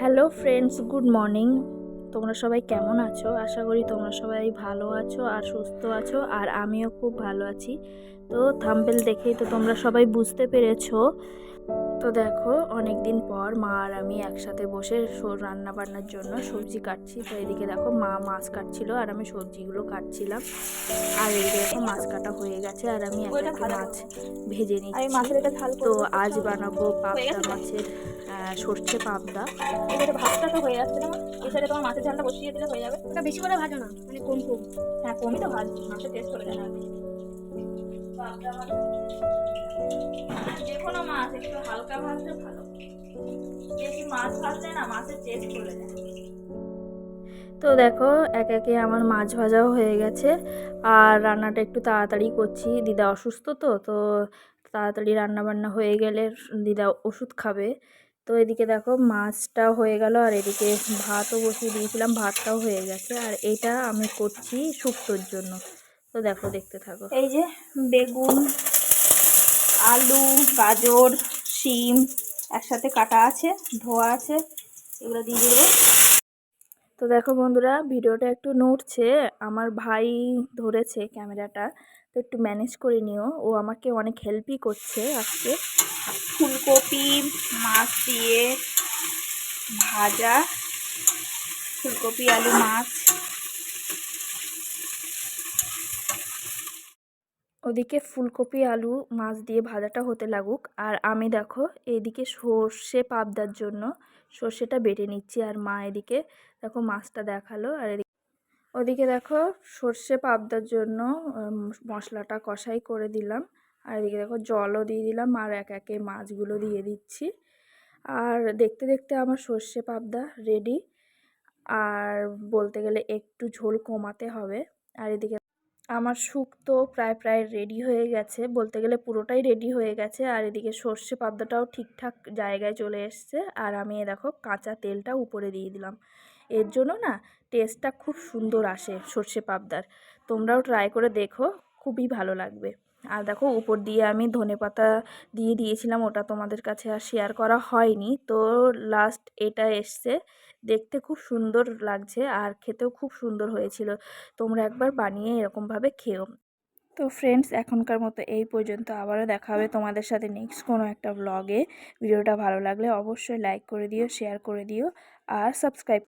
Hello friends good morning তোমরা সবাই কেমন আছো? আশা করি তোমরা সবাই ভালো আছো আর সুস্থ আছো, আর আমিও খুব ভালো আছি। তো থাম্বেল দেখেই তো তোমরা সবাই বুঝতে পেরেছ তো দেখো অনেক দিন পর মা আর আমি একসাথে বসে রান্না বান্নার জন্য সবজি কাটছি। তো এদিকে দেখো মা মাছ কাটছিল আর আমি সবজিগুলো কাটছিলাম। আর এদিকে দেখো মাছ কাটা হয়ে গেছে আর আমি একটা মাছ ভেজে নিচ্ছি। মাছের এটা ঝাল তো আজ বানাবো পাবদা মাছের সর্ষে পাবদা। ভাতটা তো হয়ে যাচ্ছে না সাইডে তোমার মাছের ঝালটা বসিয়ে দিলে হয়ে যাবে। ওটা বেশি করে ভাজো না মানে কম কম। হ্যাঁ কমই তো ভাজ মাছের টেস্ট করে যায় না। যে কোনো মাছ একটু হালকা ভাজলে ভালো। বেশি মাছ ভাজলে না মাছের টেস্ট চলে যায়। তো দেখো এক একে আমার মাছ ভাজাও হয়ে গেছে। আর রান্নাটা একটু তাড়াতাড়ি করছি। দিদা অসুস্থ তো তো তাড়াতাড়ি রান্না বান্না হয়ে গেলে দিদা ওষুধ খাবে। তো এদিকে দেখো মাছটা হয়ে গেল। আর এদিকে ভাতও বসিয়ে দিয়েছিলাম ভাতটাও হয়ে গেছে। আর এটা আমি করছি শুক্তোর জন্য। তো দেখো দেখতে থাকো। এই যে বেগুন আলু গাজর শিম একসাথে কাটা আছে ধোয়া আছে এগুলো দিয়ে দেবো। তো দেখো বন্ধুরা ভিডিওটা একটু নড়ছে আমার ভাই ধরেছে ক্যামেরাটা তো একটু ম্যানেজ করে নিও ও আমাকে অনেক হেল্পই করছে আজকে। ফুলকপি মাছ দিয়ে ভাজা ফুলকপি আলু মাছ। ওদিকে ফুলকপি, আলু, মাছ দিয়ে ভাজাটা হতে লাগুক। আর আমি দেখো, এদিকে সর্ষে পাবদার জন্য সর্ষেটা বেটে নিচ্ছি। আর মা এদিকে দেখো মাছটা দেখাল। আর এদিকে ওদিকে দেখো সর্ষে পাবদার জন্য মশলাটা কষাই করে দিলাম। আর এদিকে দেখো জলও দিয়ে দিলাম। আর এক একে মাছগুলো দিয়ে দিচ্ছি। আর দেখতে দেখতে আমার সর্ষে পাবদা রেডি আর বলতে গেলে একটু ঝোল কমাতে হবে। আর এদিকে আমার শুক্তো প্রায় প্রায় রেডি হয়ে গেছে। বলতে গেলে পুরোটাই রেডি হয়ে গেছে। আর এদিকে সর্ষে পাবদাটাও ঠিকঠাক জায়গায় চলে এসছে। আর আমি দেখো কাঁচা তেলটা উপরে দিয়ে দিলাম। এর জন্য না টেস্টটা খুব সুন্দর আসে সর্ষে পাবদার। তোমরাও ট্রাই করে দেখো, খুবই ভালো লাগবে। আর দেখো, উপর দিয়ে আমি ধনেপাতা দিয়ে দিয়েছিলাম, ওটা তোমাদের কাছে আর শেয়ার করা হয়নি। তো লাস্ট এটা এসছে। দেখতে খুব সুন্দর লাগছে আর খেতেও খুব সুন্দর হয়েছিল। তোমরা একবার বানিয়ে এরকমভাবে খেও। তো ফ্রেন্ডস এখনকার মতো এই পর্যন্ত আবারও দেখা হবে তোমাদের সাথে নেক্সট কোনো একটা ব্লগে ভিডিওটা ভালো লাগলে অবশ্যই লাইক করে দিও শেয়ার করে দিও আর সাবস্ক্রাইব